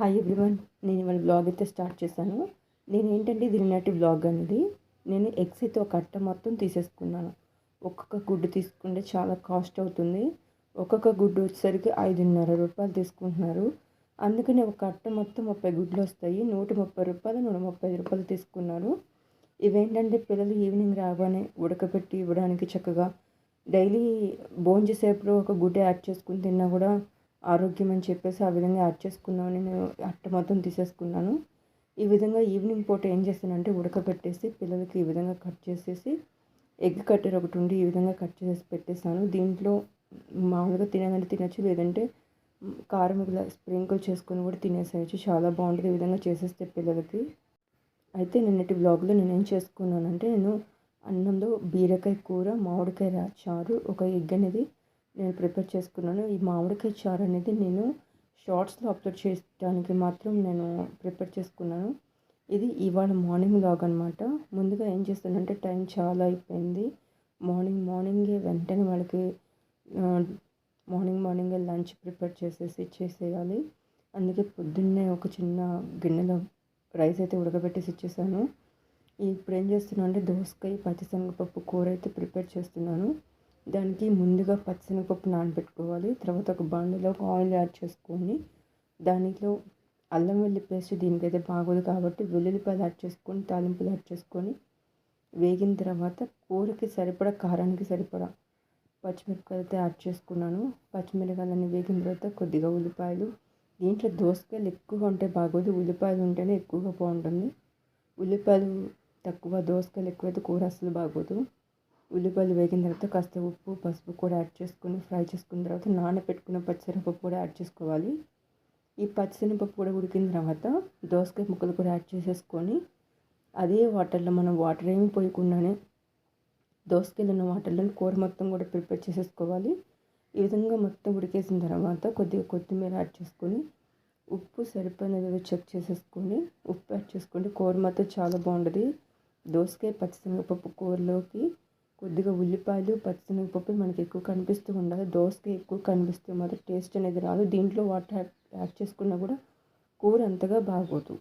Hi everyone నేను ఇవాళ blog అయితే స్టార్ట్ చేశాను. నేను ఏంటంటే ఇది నిన్నటి బ్లాగ్ అనేది. నేను ఎగ్స్ అయితే ఒక అట్ట మొత్తం తీసేసుకున్నాను. ఒక్కొక్క గుడ్డు తీసుకుంటే చాలా కాస్ట్ అవుతుంది. ఒక్కొక్క గుడ్డు వచ్చేసరికి ఐదున్నర రూపాయలు తీసుకుంటున్నారు. అందుకని ఒక అట్ట మొత్తం ముప్పై గుడ్లు వస్తాయి. నూట ముప్పై రూపాయలు నూట ముప్పై రూపాయలు తీసుకున్నారు. ఇవేంటంటే పిల్లలు ఈవినింగ్ రాగానే ఉడకబెట్టి ఇవ్వడానికి చక్కగా డైలీ భోజనం చేసేప్పుడు ఒక గుడ్డ యాడ్ చేసుకుని తిన్నా కూడా ఆరోగ్యం అని చెప్పేసి ఆ విధంగా యాడ్ చేసుకున్నాను నేను అట్ట మొత్తం తీసేసుకున్నాను. ఈ విధంగా ఈవినింగ్ పూట ఏం చేస్తానంటే ఉడకబెట్టేసి పిల్లలకి ఈ విధంగా కట్ చేసేసి ఎగ్ కట్టర్ ఒకటి ఉండి ఈ విధంగా కట్ చేసి పెట్టేస్తాను. దీంట్లో మామూలుగా తినగానే తినచ్చు లేదంటే కారం ఇలా స్ప్రింకిల్ చేసుకొని కూడా తినేసేయచ్చు. చాలా బాగుంటుంది ఈ విధంగా చేసేస్తే పిల్లలకి. అయితే నిన్నటి బ్లాగ్లో నేను ఏం చేసుకున్నానంటే నేను అన్నంలో బీరకాయ కూర మామిడికాయ చారు ఒక ఎగ్ అనేది నేను ప్రిపేర్ చేసుకున్నాను. ఈ మామిడికాయ చారు అనేది నేను షార్ట్స్లో అప్లోడ్ చేయడానికి మాత్రం నేను ప్రిపేర్ చేసుకున్నాను. ఇది ఇవాళ మార్నింగ్ లాగ్ అనమాట ముందుగా ఏం చేస్తానంటే టైం చాలా అయిపోయింది. మార్నింగ్ మార్నింగే వెంటనే వాళ్ళకి మార్నింగ్ మార్నింగే లంచ్ ప్రిపేర్ చేసేసి ఇచ్చేసేయాలి అందుకే పొద్దున్నే ఒక చిన్న గిన్నెలో రైస్ అయితే ఉడకబెట్టేసి ఇచ్చేసాను. ఇప్పుడు ఏం చేస్తున్నాను అంటే దోసకాయ పచ్చిశనగపప్పు కూర అయితే ప్రిపేర్ చేస్తున్నాను. దానికి ముందుగా పచ్చిశనగపప్పు నానబెట్టుకోవాలి. తర్వాత ఒక బండిలో ఆయిల్ యాడ్ చేసుకొని దానిలో అల్లం వెల్లి పేస్ట్ దీనికైతే బాగోదు కాబట్టి వెల్లుల్లిపాయలు యాడ్ చేసుకొని తాలింపులు యాడ్ చేసుకొని వేగిన తర్వాత కూరకి సరిపడా కారానికి సరిపడా పచ్చిమిరపకాయలు అయితే యాడ్ చేసుకున్నాను. పచ్చిమిరపకాయలన్నీ వేగిన తర్వాత కొద్దిగా ఉల్లిపాయలు. దీంట్లో దోసకాయలు ఎక్కువగా ఉంటే బాగోదు. ఉల్లిపాయలు ఉంటేనే ఎక్కువగా బాగుంటుంది. ఉల్లిపాయలు తక్కువ దోసకాయలు ఎక్కువైతే కూర అసలు బాగోదు. ఉల్లిపాయలు వేగిన తర్వాత కాస్త ఉప్పు పసుపు కూడా యాడ్ చేసుకుని ఫ్రై చేసుకున్న తర్వాత నానబెట్టుకున్న పచ్చిసెనగపప్పు కూడా యాడ్ చేసుకోవాలి. ఈ పచ్చిశనగపప్పు కూడా ఉడికిన తర్వాత దోసకాయ ముక్కలు కూడా యాడ్ చేసేసుకొని అదే వాటర్లో మనం వాటర్ ఏమి పోయకుండానే దోసకాయలు ఉన్న వాటర్లో కూర మొత్తం కూడా ప్రిపేర్ చేసేసుకోవాలి. ఈ విధంగా మొత్తం ఉడికేసిన తర్వాత కొద్దిగా కొత్తిమీర యాడ్ చేసుకొని ఉప్పు సరిపోయినది చెక్ చేసేసుకొని ఉప్పు యాడ్ చేసుకుంటే కూర మాత్రం చాలా బాగుంటుంది. దోసకాయ పచ్చిశనగపప్పు కూరలోకి కొద్దిగా ఉల్లిపాయలు పచ్చిశనగపప్పు మనకి ఎక్కువ కనిపిస్తూ ఉండాలి. దోసకాయ ఎక్కువ కనిపిస్తే మాత్రం టేస్ట్ అనేది రాదు. దీంట్లో వాటర్ యాడ్ యాడ్ చేసుకున్నా కూడా కూర అంతగా బాగోదు.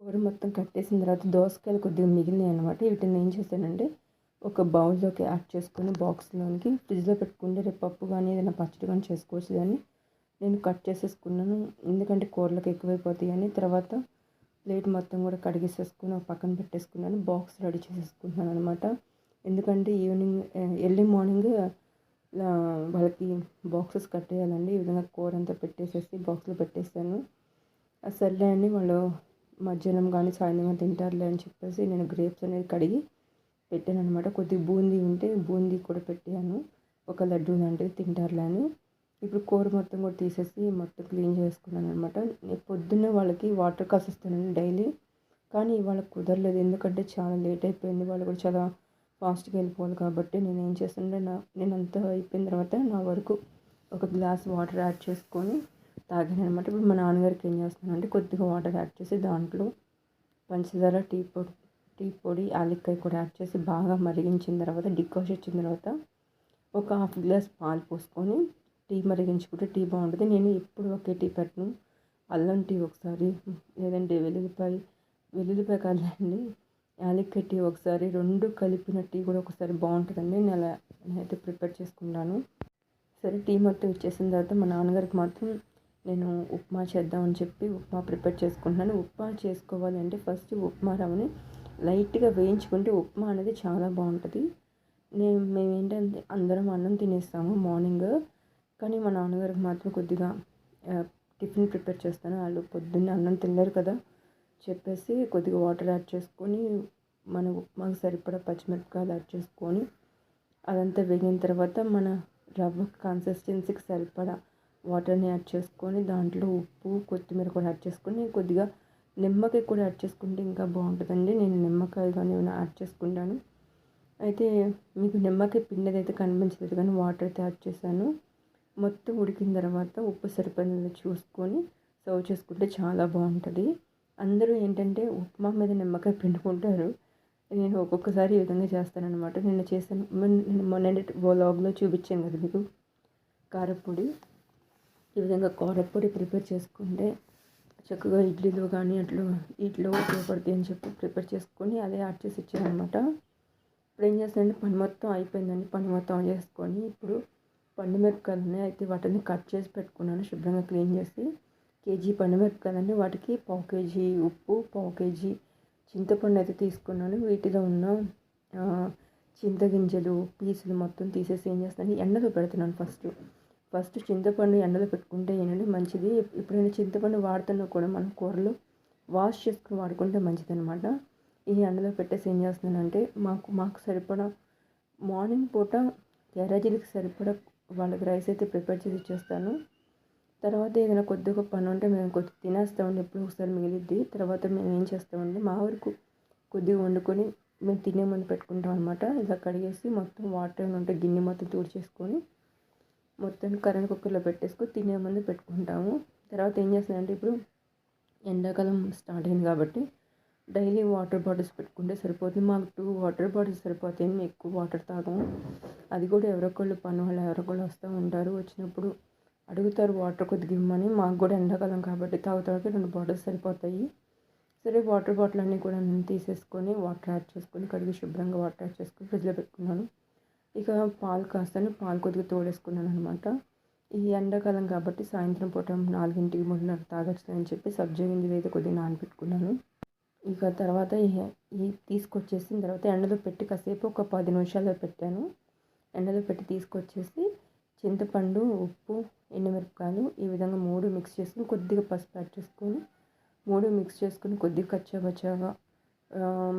కూర మొత్తం కట్టేసిన తర్వాత దోసకాయలు కొద్దిగా మిగిలినాయి అనమాట వీటిని ఏం చేశానంటే ఒక బౌల్లోకి యాడ్ చేసుకొని బాక్స్లోనికి ఫ్రిడ్జ్లో పెట్టుకుంటే రేపు పప్పు కానీ ఏదైనా పచ్చడి కానీ చేసుకోవచ్చు కానీ నేను కట్ చేసేసుకున్నాను. ఎందుకంటే కూరలకు ఎక్కువైపోతాయి అని తర్వాత ప్లేట్ మొత్తం కూడా కడిగేసేసుకుని ఒక పక్కన పెట్టేసుకున్నాను. బాక్స్ రెడీ చేసేసుకున్నాను అనమాట ఎందుకంటే ఈవినింగ్ ఎర్లీ మార్నింగ్ వాళ్ళకి బాక్సెస్ కట్టేయాలండి. ఈ విధంగా కూర అంతా పెట్టేసేసి బాక్స్లో పెట్టేసాను సర్లే అని వాళ్ళు మధ్యాహ్నం కానీ సాయంత్రం తింటారులే అని చెప్పేసి నేను గ్రేప్స్ అనేది కడిగి పెట్టాను అనమాట కొద్దిగా బూందీ ఉంటే బూందీ కూడా పెట్టాను. ఒక లడ్డు లాంటిది తింటారులే అని. ఇప్పుడు కూర మొత్తం కూడా తీసేసి మొత్తం క్లీన్ చేసుకున్నాను అనమాట నేను పొద్దున్నే వాళ్ళకి వాటర్ కాసిస్తాను డైలీ. కానీ ఇవాళ కుదరలేదు. ఎందుకంటే చాలా లేట్ అయిపోయింది. వాళ్ళు కూడా చాలా ఫాస్ట్గా వెళ్ళిపోవాలి కాబట్టి నేను ఏం చేస్తుంటే నా నేను అంతా అయిపోయిన తర్వాత నా వరకు ఒక గ్లాస్ వాటర్ యాడ్ చేసుకొని తాగాను అనమాట ఇప్పుడు మా నాన్నగారికి ఏం చేస్తున్నానంటే కొద్దిగా వాటర్ యాడ్ చేసి దాంట్లో పంచదార టీ పొడి టీ పొడి యాలక్కాయ కూడా యాడ్ చేసి బాగా మరిగించిన తర్వాత డికాష్ ఇచ్చిన తర్వాత ఒక హాఫ్ గ్లాస్ పాలు పోసుకొని టీ మరిగించుకుంటే టీ బాగుంటుంది. నేను ఎప్పుడు ఒకే టీ పెట్టను. అల్లం టీ ఒకసారి లేదంటే వెల్లుల్లిపాయ వెల్లుల్లిపాయ కాదండి యాలక్కాయ టీ ఒకసారి రెండు కలిపిన టీ కూడా ఒకసారి బాగుంటుందండి. నేను అలా నేనైతే ప్రిపేర్ చేసుకున్నాను సరే టీ మొత్తం ఇచ్చేసిన తర్వాత మా నాన్నగారికి మాత్రం నేను ఉప్మా చేద్దామని చెప్పి ఉప్మా ప్రిపేర్ చేసుకుంటున్నాను. ఉప్మా చేసుకోవాలంటే ఫస్ట్ ఉప్మా రవ్వని లైట్గా వేయించుకుంటే ఉప్మా అనేది చాలా బాగుంటుంది. నేను మేము ఏంటంటే అందరం అన్నం తినేస్తాము మార్నింగ్. కానీ మా నాన్నగారికి మాత్రం కొద్దిగా టిఫిన్ ప్రిపేర్ చేస్తాను. వాళ్ళు పొద్దున్నే అన్నం తినలేరు కదా. చెప్పేసి కొద్దిగా వాటర్ యాడ్ చేసుకొని మన ఉప్మాకు సరిపడా పచ్చిమిరపకాయలు యాడ్ చేసుకొని అదంతా వేగిన తర్వాత మన రవ్వ కన్సిస్టెన్సీకి సరిపడా వాటర్ని యాడ్ చేసుకొని దాంట్లో ఉప్పు కొత్తిమీర కూడా యాడ్ చేసుకొని కొద్దిగా నిమ్మకాయ కూడా యాడ్ చేసుకుంటే ఇంకా బాగుంటుందండి. నేను నిమ్మకాయ కానీ ఏమైనా యాడ్ చేసుకుంటాను. అయితే మీకు నిమ్మకాయ పిండిది అయితే కనిపించలేదు కానీ వాటర్ అయితే యాడ్ చేశాను. మొత్తం ఉడికిన తర్వాత ఉప్పు సరిపడినది చూసుకొని సర్వ్ చేసుకుంటే చాలా బాగుంటుంది. అందరూ ఏంటంటే ఉప్మా మీద నిమ్మకాయ పిండుకుంటారు. నేను ఒక్కొక్కసారి ఈ విధంగా చేస్తానన్నమాట. నిన్న చేశాను. మొన్న- నేను మొన్న వ్లాగ్లో చూపించాను కదా మీకు. కారపొడి. ఈ విధంగా కారపొడి ప్రిపేర్ చేసుకుంటే చక్కగా ఇడ్లీలో కానీ అట్లా ఇడ్లీలో ఉపయోగపడుతుంది అని చెప్పి ప్రిపేర్ చేసుకొని అదే యాడ్ చేసి ఇచ్చారనమాట ఇప్పుడు ఏం చేస్తానంటే పని మొత్తం అయిపోయిందండి. పని మొత్తం చేసుకొని ఇప్పుడు పండు మిరపకాయలు అయితే వాటిని కట్ చేసి పెట్టుకున్నాను శుభ్రంగా క్లీన్ చేసి. కేజీ పండుమిరపు కదండి వాటికి పావు కేజీ ఉప్పు పావు కేజీ చింతపండు అయితే తీసుకున్నాను. వీటిలో ఉన్న చింతగింజలు పీసులు మొత్తం తీసేసి ఏం చేస్తాను ఎండలో పెడుతున్నాను ఫస్ట్. ఫస్ట్ చింతపండు ఎండలో పెట్టుకుంటే ఏంటంటే మంచిది. ఎప్పుడైనా చింతపండు వాడుతున్నా కూడా మనం కూరలో వాష్ చేసుకుని వాడుకుంటే మంచిది అనమాట ఈ ఎండలో పెట్టేసి ఏం చేస్తున్నానంటే మాకు మాకు సరిపడా మార్నింగ్ పూట ఎర్రజీలకి సరిపడా వాళ్ళకి రైస్ అయితే ప్రిపేర్ చేసి ఇచ్చేస్తాను. తర్వాత ఏదైనా కొద్దిగా పని ఉంటే మేము కొద్ది తినేస్తామండి ఎప్పుడు ఒకసారి మిగిలిద్ది. తర్వాత మేము ఏం చేస్తామండి మా వరకు కొద్దిగా వండుకొని మేము తినే ముందు పెట్టుకుంటాం అనమాట ఇలా కడిగేసి మొత్తం వాటర్ ఉంటే గిన్నె మొత్తం తూడ్చేసుకొని మొత్తం కరెంట్ కుక్కర్లో పెట్టేసుకొని తినే ముందు పెట్టుకుంటాము. తర్వాత ఏం చేస్తానంటే ఇప్పుడు ఎండాకాలం స్టార్ట్ అయింది కాబట్టి డైలీ వాటర్ బాటిల్స్ పెట్టుకుంటే సరిపోతుంది. మాకు టూ వాటర్ బాటిల్స్ సరిపోతాయి. మేము ఎక్కువ వాటర్ తాగము. అది కూడా ఎవరొకళ్ళు పని వాళ్ళు ఎవరొకళ్ళు వస్తూ ఉంటారు. వచ్చినప్పుడు అడుగుతారు వాటర్ కొద్దిగా ఇమ్మని మాకు కూడా ఎండాకాలం కాబట్టి తాగుతానికి రెండు బాటిల్స్ సరిపోతాయి. సరే వాటర్ బాటిల్ అన్నీ కూడా నేను తీసేసుకొని వాటర్ యాడ్ చేసుకొని కడిగి శుభ్రంగా వాటర్ యాడ్ చేసుకొని ఫ్రిడ్జ్లో పెట్టుకున్నాను. ఇక పాలు కాస్తాను పాలు కొద్దిగా తోడేసుకున్నాను అనమాట ఈ ఎండాకాలం కాబట్టి సాయంత్రం పూట నాలుగింటికి మూడున్నర తాగొచ్చు అని చెప్పి సబ్జా గింజలు అయితే కొద్దిగా నానబెట్టుకున్నాను. ఇక తర్వాత ఈ తీసుకొచ్చేసిన తర్వాత ఎండలో పెట్టి కాసేపు ఒక పది నిమిషాల్లో పెట్టాను. ఎండలో పెట్టి తీసుకొచ్చేసి చింతపండు ఉప్పు ఎండుమిరపకాయలు ఈ విధంగా మూడు మిక్స్ చేసుకుని కొద్దిగా పసుపు యాడ్ చేసుకొని మూడు మిక్స్ చేసుకుని కొద్దిగా కచ్చాబచ్చాగా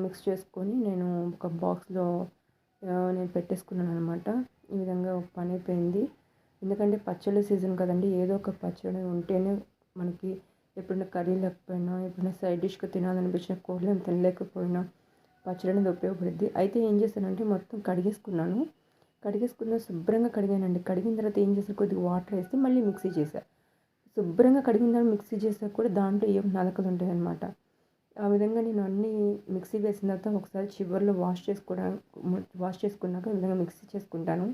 మిక్స్ చేసుకొని నేను ఒక బాక్స్లో నేను పెట్టేసుకున్నాను అనమాట ఈ విధంగా పని అయిపోయింది. ఎందుకంటే పచ్చళ్ళ సీజన్ కదండి ఏదో ఒక పచ్చడి ఉంటేనే మనకి ఎప్పుడైనా కర్రీ లేకపోయినా ఎప్పుడైనా సైడ్ డిష్గా తినాలనిపించిన కూరలు తినలేకపోయినా పచ్చడి అనేది ఉపయోగపడుద్ది. అయితే ఏం చేశానంటే మొత్తం కడిగేసుకున్నాను. కడిగేసుకున్న శుభ్రంగా కడిగానండి. కడిగిన తర్వాత ఏం చేశాను కొద్దిగా వాటర్ వేసి మళ్ళీ మిక్సీ చేశాను శుభ్రంగా కడిగిన తర్వాత మిక్సీ చేసాక కూడా దాంట్లో ఏం నలకలు ఉంటాయన్నమాట. ఆ విధంగా నేను అన్నీ మిక్సీ వేసిన తర్వాత ఒకసారి చివరిలో వాష్ చేసుకోవడానికి వాష్ చేసుకున్నాక ఈ విధంగా మిక్సీ చేసుకుంటాను.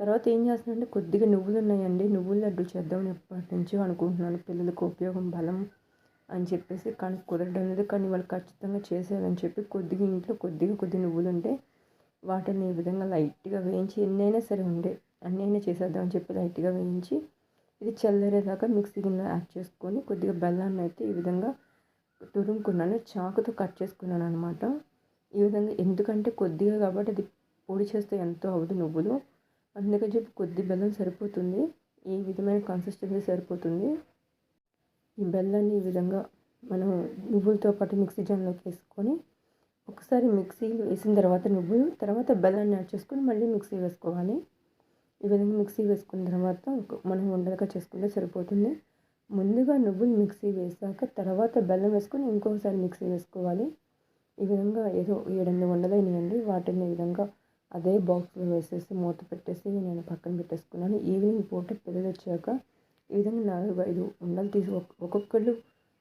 తర్వాత ఏం చేస్తున్నానంటే కొద్దిగా నువ్వులు ఉన్నాయండి. నువ్వుల లడ్డు చేద్దామని ఎప్పటి నుంచో అనుకుంటున్నాను. పిల్లలకు ఉపయోగం బలం అని చెప్పేసి కానీ కుదరడం లేదు. కానీ వాళ్ళు ఖచ్చితంగా చేసేయాలని చెప్పి కొద్దిగా ఇంట్లో కొద్దిగా కొద్ది నువ్వులు ఉంటే వాటిని ఈ విధంగా లైట్గా వేయించి ఎన్నైనా సరే ఉండే అన్నైనా చేసేద్దామని చెప్పి లైట్గా వేయించి ఇది చల్లరేదాకా మిక్సీ గిన్నె యాడ్ చేసుకొని కొద్దిగా బెల్లాన్ని అయితే ఈ విధంగా తురుముకున్నాను. చాకుతో కట్ చేసుకున్నాను అనమాట ఈ విధంగా ఎందుకంటే కొద్దిగా కాబట్టి అది పొడి చేస్తే ఎంతో అవ్వదు నువ్వులు. అందుకని చెప్పి కొద్ది బెల్లం సరిపోతుంది. ఈ విధమైన కన్సిస్టెన్సీ సరిపోతుంది. ఈ బెల్లాన్ని ఈ విధంగా మనం నువ్వులతో పాటు మిక్సీ జాన్లోకి వేసుకొని ఒకసారి మిక్సీలు వేసిన తర్వాత నువ్వులు తర్వాత బెల్లాన్ని యాడ్ చేసుకుని మళ్ళీ మిక్సీ వేసుకోవాలి. ఈ విధంగా మిక్సీ వేసుకున్న తర్వాత మనం ఉండలుగా చేసుకుంటే సరిపోతుంది. ముందుగా నువ్వులు మిక్సీ వేసాక తర్వాత బెల్లం వేసుకొని ఇంకొకసారి మిక్సీ వేసుకోవాలి. ఈ విధంగా ఏదో ఏడెనిమిది వండలైనాయండి వాటిని ఈ విధంగా అదే బాక్స్లో వేసేసి మూత పెట్టేసి నేను పక్కన పెట్టేసుకున్నాను. ఈవినింగ్ పూట పిల్లలు వచ్చాక ఈ విధంగా నాలుగు ఐదు ఉండలు తీసి ఒక్కొక్కళ్ళు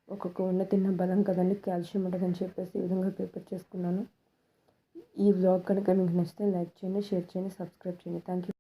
ఒక్కొక్క వండ తిన్న బలం కదండి కాల్షియం ఉంటుందని చెప్పేసి ఈ విధంగా ప్రిపేర్ చేసుకున్నాను. ఈ వ్లాగ్ కనుక మీకు నచ్చితే లైక్ చేయండి షేర్ చేయండి సబ్స్క్రైబ్ చేయండి. Thank you